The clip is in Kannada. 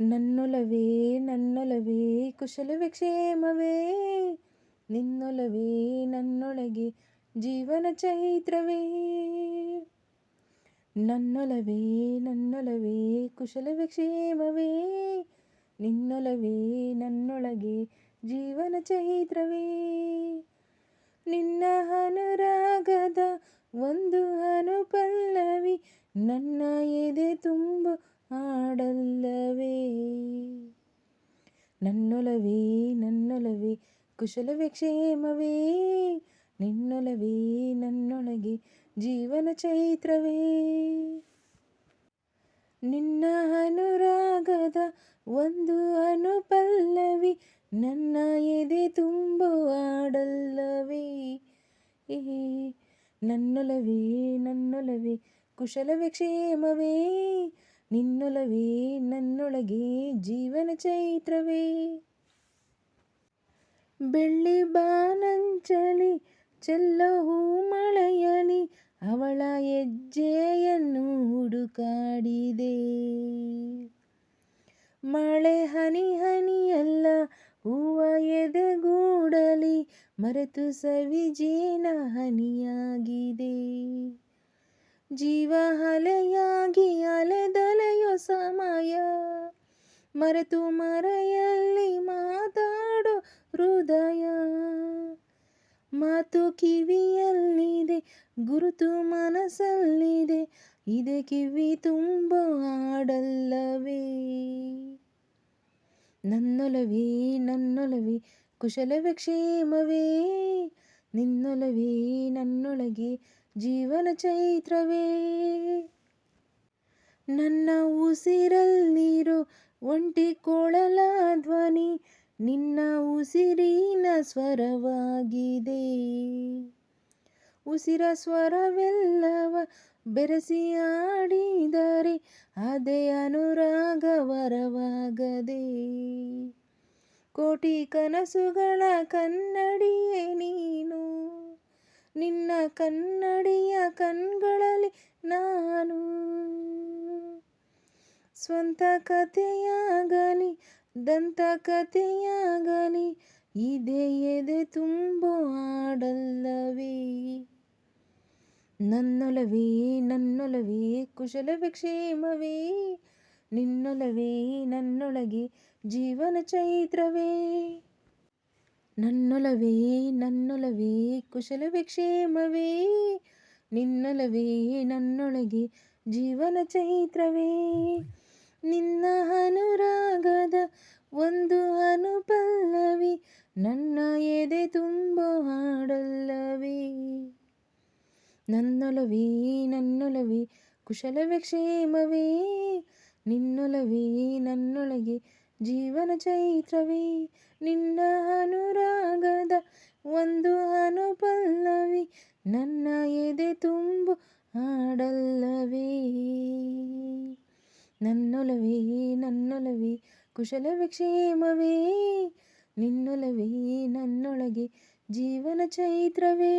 ನನ್ನೊಲವೇ ನನ್ನೊಲವೇ, ಕುಶಲವೇ, ಕ್ಷೇಮವೇ. ನಿನ್ನೊಲವೇ, ನನ್ನೊಳಗೆ ಜೀವನ ಚೈತ್ರವೇ. ನನ್ನೊಲವೇ ನನ್ನೊಲವೇ, ಕುಶಲವೇ, ಕ್ಷೇಮವೇ. ನಿನ್ನೊಲವೇ, ನನ್ನೊಳಗೆ ಜೀವನ ಚೈತ್ರವೇ. ನಿನ್ನ ಅನುರಾಗದ ಒಂದು ಅನುಪಲ್ಲವಿ, ನನ್ನ ಹಾಡಲ್ಲವೇ? ನನ್ನೊಲವೇ ನನ್ನೊಲವೇ, ಕುಶಲವೇ, ಕ್ಷೇಮವೇ? ನಿನ್ನೊಲವೇ, ನನ್ನೊಳಗೆ ಜೀವನ ಚೈತ್ರವೇ? ನಿನ್ನ ಅನುರಾಗದ ಒಂದು ಅನುಪಲ್ಲವಿ ನನ್ನ ಎದೆ ತುಂಬ ಆಡಲ್ಲವೇ ನನ್ನೊಲವೇ ನನ್ನೊಲವೇ, ಕುಶಲವೇ, ಕ್ಷೇಮವೇ? ನಿನ್ನೊಲವೇ, ನನ್ನೊಳಗೆ ಜೀವನ ಚೈತ್ರವೇ. ಬೆಳ್ಳಿ ಬಾನಂಚಲಿ, ಚೆಲ್ಲಹೂ ಮಳೆಯಲಿ, ಅವಳ ಹೆಜ್ಜೆಯನ್ನು ಹುಡುಕಾಡಿದೆ. ಮಳೆ ಹನಿ ಹನಿಯಲ್ಲ, ಹೂವ ಎದೆಗೂಡಲಿ, ಮರೆತು ಸವಿಜೇನ ಹನಿಯಾಗಿದೆ. ಜೀವ ಅಲೆಯಾಗಿ ಅಲೆದಲೆಯೋ ಸಮಯ. ಮರೆತು ಮರೆಯಲ್ಲಿ ಮಾತಾಡೋ ಹೃದಯ. ಮಾತು ಕಿವಿಯಲ್ಲಿದೆ, ಗುರುತು ಮನಸ್ಸಲ್ಲಿದೆ, ಇದೆ ಕಿವಿ ತುಂಬ ಹಾಡಲ್ಲವೇ. ನನ್ನೊಲವೇ ನನ್ನೊಲವೇ, ಕುಶಲವೇ, ಕ್ಷೇಮವೇ. ನಿನ್ನೊಲವೇ, ನನ್ನೊಳಗೆ ಜೀವನ ಚೈತ್ರವೇ. ನನ್ನ ಉಸಿರಲ್ಲಿರು ಒಂಟಿ ಕೊಳಲ ಧ್ವನಿ ನಿನ್ನ ಉಸಿರಿನ ಸ್ವರವಾಗಿದೆ. ಉಸಿರ ಸ್ವರವೆಲ್ಲವ ಬೆರೆಸಿ ಆಡಿದರೆ ಅದೇ ಅನುರಾಗ ವರವಾಗದೆ. ಕೋಟಿ ಕನಸುಗಳ ಕನ್ನಡಿಯೇ ನೀನು, ನಿನ್ನ ಕನ್ನಡಿಯ ಕಣ್ಗಳಲ್ಲಿ ನಾನು. ಸ್ವಂತ ಕಥೆಯಾಗಲಿ, ದಂತ ಕಥೆಯಾಗಲಿ, ಇದೆ ಎದೆ ತುಂಬ ಹಾಡಲ್ಲವೇ? ನನ್ನೊಲವೇ ನನ್ನೊಲವೇ ಕುಶಲವೇ ಕ್ಷೇಮವೇ ನಿನ್ನೊಲವೇ, ನನ್ನೊಳಗೆ ಜೀವನ ಚೈತ್ರವೇ? ನನ್ನೊಲವೇ ನನ್ನೊಲವೇ ಕುಶಲವೇ ಕ್ಷೇಮವೇ ನಿನ್ನೊಲವೇ, ನನ್ನೊಳಗೆ ಜೀವನ ಚೈತ್ರವೇ? ನಿನ್ನ ಅನುರಾಗದ ಒಂದು ಅನುಪಲ್ಲವಿ, ನನ್ನ ಎದೆ ತುಂಬ ಹಾಡಲ್ಲವಿ. ನನ್ನೊಲವಿ ನನ್ನೊಲವಿ, ಕುಶಲವೇ, ಕ್ಷೇಮವೇ. ನಿನ್ನೊಲವಿ, ನನ್ನೊಳಗೆ ಜೀವನ ಚೈತ್ರವೇ. ನಿನ್ನ ಅನುರಾಗದ ಒಂದು ಅನುಪಲ್ಲವಿ, ನನ್ನ ಎದೆ ತುಂಬ ಹಾಡಲ್ಲವೇ. ನನ್ನೊಲವೇ ನನ್ನೊಲವೇ ಕುಶಲ ಕ್ಷೇಮವೇ ನಿನ್ನೊಲವೇ ನನ್ನೊಳಗೆ ಜೀವನ ಚೈತ್ರವೇ.